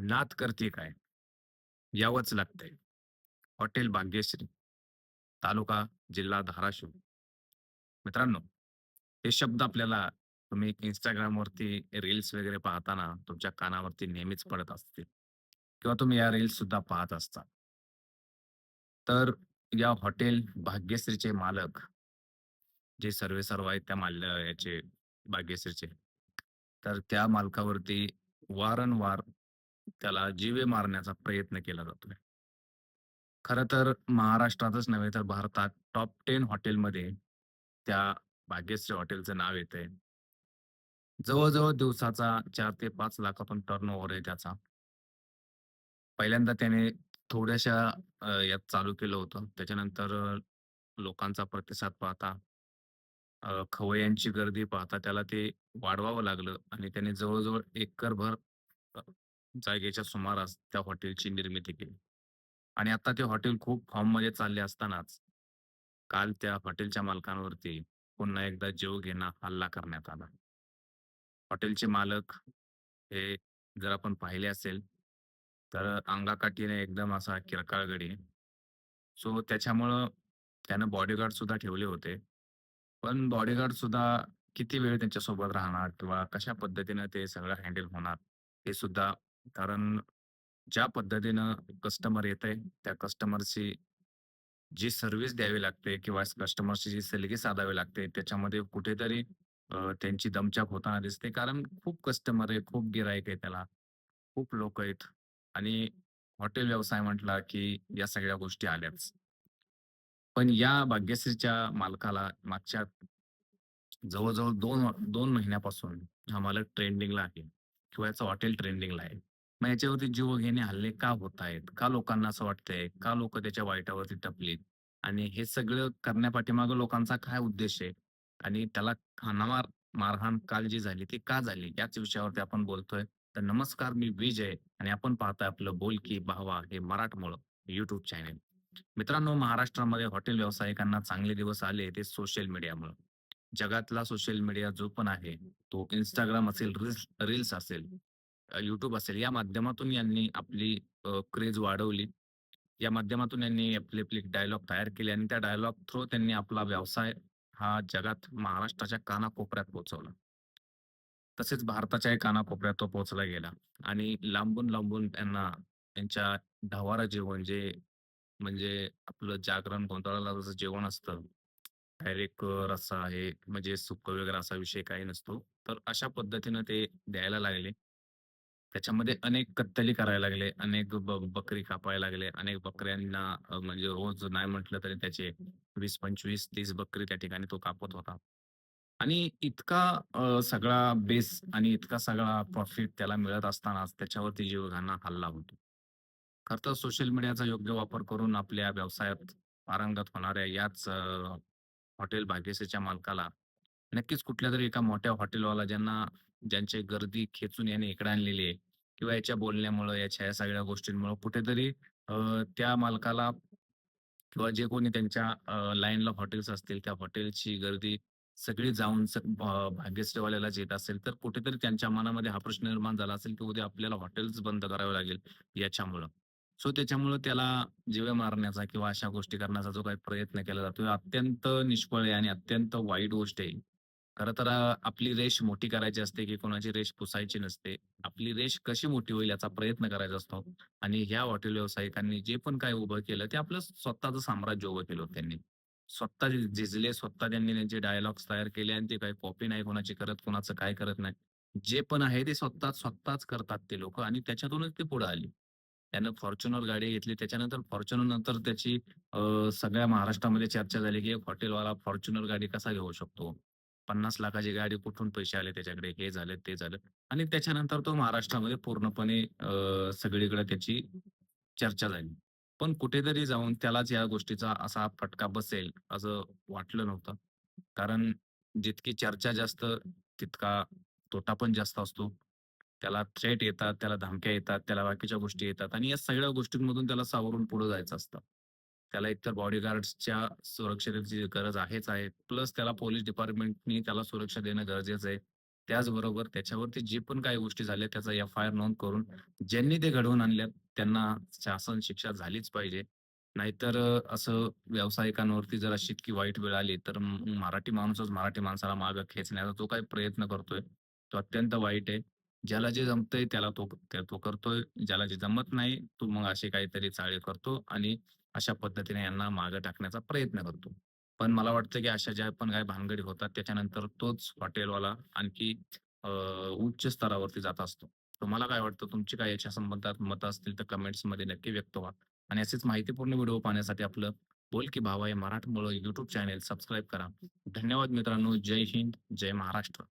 नात करते काय? यावंच लागतंय. हॉटेल भाग्यश्री तालुका जिल्हा धाराशिव. मित्रांनो हे शब्द आपल्याला तुम्ही इंस्टाग्रामवरती रील्स वगैरे पाहताना तुमच्या कानावरती नेहमीच पडत असतील. किंवा तुम्ही या रील्स सुद्धा पाहत असता. तर या हॉटेल भाग्यश्रीचे मालक जे सर्वे सर्व आहेत त्या माल याचे भाग्यश्रीचे तर त्या मालकावरती वारंवार त्याला जीवे मारण्याचा प्रयत्न केला जातोय. खर तर महाराष्ट्रातच नव्हे तर भारतात टॉप टेन हॉटेलमध्ये त्या भाग्यश्री हॉटेलचं नाव येतंय. जवळजवळ दिवसाचा चार ते पाच लाखातून टर्न ओव्हर आहे त्याचा. पहिल्यांदा त्याने थोड्याशा यात चालू केलं होतं. त्याच्यानंतर लोकांचा प्रतिसाद पाहता खवयांची खवय्यांची गर्दी पाहता त्याला ते वाढवावं लागलं आणि त्याने जवळजवळ एकरभर अ, जागेच्या सुमारास त्या हॉटेलची निर्मिती केली. आणि आता ते हॉटेल खूप फॉर्ममध्ये चालले असतानाच काल त्या हॉटेलच्या मालकांवरती पुन्हा एकदा जीव घेणा हल्ला करण्यात आला. हॉटेलचे मालक हे जर आपण पाहिले असेल तर अंगाकाठीने एकदम असा किरकाळ गडी. सो त्याच्यामुळं त्यानं बॉडीगार्ड सुद्धा ठेवले होते. पण बॉडीगार्ड सुद्धा किती वेळ त्यांच्यासोबत राहणार किंवा कशा पद्धतीनं ते सगळं हँडल होणार हे सुद्धा कारण ज्या पद्धतीनं कस्टमर येतंय त्या कस्टमरची जी सर्व्हिस द्यावी लागते किंवा कस्टमरची जी सलगी साधावी लागते त्याच्यामध्ये कुठेतरी त्यांची दमछाक होताना दिसते. कारण खूप कस्टमर आहे खूप गिरायक आहे त्याला. खूप लोक आहेत. आणि हॉटेल व्यवसाय म्हटला की या सगळ्या गोष्टी आल्याच. पण या भाग्यश्रीच्या मालकाला मागच्या जवळजवळ दोन दोन महिन्यापासून हा मालक ट्रेंडिंगला आहे. किंवा याचं हॉटेल ट्रेंडिंगला आहे. मग याच्यावरती जीव घेणे हल्ले का होत आहेत? का लोकांना असं वाटतंय? का लोक त्याच्या वाईटावरती टपलीत? आणि हे सगळं करण्यापाठीमागं लोकांचा काय उद्देश आहे? आणि त्याला हाणामार मारहाण काल जी झाली ती का झाली? याच विषयावरती आपण बोलतोय. तर नमस्कार मी विजय आणि आपण पाहतोय आपलं बोल की भावा हे मराठमोळं युट्यूब चॅनेल मित्रांनो महाराष्ट्रामध्ये हॉटेल व्यावसायिकांना चांगले दिवस आले ते सोशल मीडियामुळे. जगातला सोशल मीडिया जो पण आहे तो इंस्टाग्राम असेल रील्स रील्स असेल युट्यूब असेल. या माध्यमातून यांनी आपली क्रेज वाढवली. या माध्यमातून यांनी आपले आपले डायलॉग तयार केले आणि त्या डायलॉग थ्रू त्यांनी आपला व्यवसाय हा जगात महाराष्ट्राच्या कानाकोपऱ्यात पोहोचवला. तसेच भारताच्याही कानाकोपऱ्यात तो पोहोचला गेला. आणि लांबून लांबून त्यांना त्यांच्या ढवारा जेवण जे म्हणजे आपलं जागरण गोंधळाला जसं जेवण असतं. डायरेक्ट रस्सा आहे म्हणजे सुक वगैरे असा विषय काही नसतो. तर अशा पद्धतीनं ते द्यायला लागले. त्याच्यामध्ये अनेक कत्तली करायला लागले अनेक ब- बकरी कापायला लागले अनेक बकऱ्यांना अ, म्हणजे रोज नाही म्हटलं तरी त्याचे वीस पंचवीस तीस बकरी त्या ठिकाणी तो कापत होता. आणि इतका अ, सगळा बेस आणि इतका सगळा प्रॉफिट त्याला मिळत असतानाच त्याच्यावरती जीवघांना हल्ला होतो. खरं तर सोशल मीडियाचा योग्य वापर करून आपल्या व्यवसायात पारंगत होणाऱ्या याच अ, हॉटेल भाग्यश्रीच्या मालकाला नक्कीच कुठल्या तरी एका मोठ्या हॉटेलवाला ज्यांना ज्यांची गर्दी खेचून याने इकडे आणलेली आहे किंवा याच्या बोलण्यामुळं याच्या या सगळ्या गोष्टींमुळं कुठेतरी अ, त्या मालकाला किंवा जे कोणी त्यांच्या लाईनला हॉटेल्स असतील त्या हॉटेलची गर्दी सगळी जाऊन स- भा- भाग्यश्रीवाल्याला येत असेल तर कुठेतरी त्यांच्या मनामध्ये हा प्रश्न निर्माण झाला असेल की उद्या आपल्याला हॉटेल्स बंद करावे लागेल याच्यामुळं. सो त्याच्यामुळं त्याला जीवे मारण्याचा किंवा अशा गोष्टी करण्याचा जो काही प्रयत्न केला जातो अत्यंत निष्फळ आहे आणि अत्यंत वाईट गोष्ट आहे. खरं तर आपली रेष मोठी करायची असते की कोणाची रेष पुसायची नसते. आपली रेष कशी मोठी होईल याचा प्रयत्न करायचा असतो आणि ह्या हॉटेल व्यावसायिकांनी जे पण काय उभं केलं ते आपलं स्वतःचं साम्राज्य उभं केलं त्यांनी. स्वतः झिजले स्वतः त्यांनी त्यांचे डायलॉग्स तयार केले आणि ते काही कॉपी नाही कोणाची करत कोणाचं काय करत नाही. जे पण आहे ते स्वतः स्वतःच करतात ते लोक आणि त्याच्यातूनच ते पुढे आली. त्यानं फॉर्च्युनर गाडी घेतली. त्याच्यानंतर फॉर्च्युनर नंतर त्याची सगळ्या महाराष्ट्रामध्ये चर्चा झाली की एक हॉटेलवाला फॉर्च्युनर गाडी कसा घेऊ शकतो? पन्नास लाखाची गाडी कुठून पैसे आले त्याच्याकडे? हे झालं ते झालं. आणि त्याच्यानंतर तो महाराष्ट्रामध्ये पूर्णपणे सगळीकडे त्याची चर्चा झाली. पण कुठेतरी जाऊन त्यालाच या गोष्टीचा असा फटका बसेल असं वाटलं नव्हतं. कारण जितकी चर्चा जास्त तितका तोटा पण जास्त असतो. त्याला थ्रेट येतात त्याला धमक्या येतात त्याला बाकीच्या गोष्टी येतात. आणि या सगळ्या गोष्टींमधून त्याला सावरून पुढे जायचं असतं. त्याला एकतर बॉडीगार्ड्सच्या सुरक्षेची गरज आहेच आहे प्लस त्याला पोलीस डिपार्टमेंटनी त्याला सुरक्षा देणं गरजेचं आहे त्याचबरोबर त्याच्यावरती जे पण काही गोष्टी झाल्या त्याचा एफ-आय-आर नोंद करून ज्यांनी ते घडवून आणल्यात त्यांना शासन शिक्षा झालीच पाहिजे. नाहीतर असं व्यावसायिकांवरती जर अशी इतकी वाईट वेळ आली तर मराठी माणूसच मराठी माणसाला मागं खेचण्याचा जो काही प्रयत्न करतोय, तो अत्यंत वाईट आहे. ज्याला जे जमतंय त्याला तो त्या तो करतोय. ज्याला जे जमत नाही, तो मग असे काहीतरी चाळे करतो आणि अशा पद्धतीने यांना मागे टाकण्याचा प्रयत्न करतो. पण मला वाटतं की अशा ज्या पण काही भानगडी होतात त्याच्यानंतर तोच हॉटेलवाला आणखी अ, उच्च स्तरावरती जात असतो. तुम्हाला काय वाटतं? तुमची काय याच्या संबंधात मतं असतील तर कमेंट्समध्ये नक्की व्यक्त व्हा. आणि असेच माहितीपूर्ण व्हिडिओ पाहण्यासाठी आपलं बोल की भावा हे मराठमोळं यूट्यूब चॅनेल सबस्क्राईब करा. धन्यवाद मित्रांनो. जय हिंद, जय महाराष्ट्र.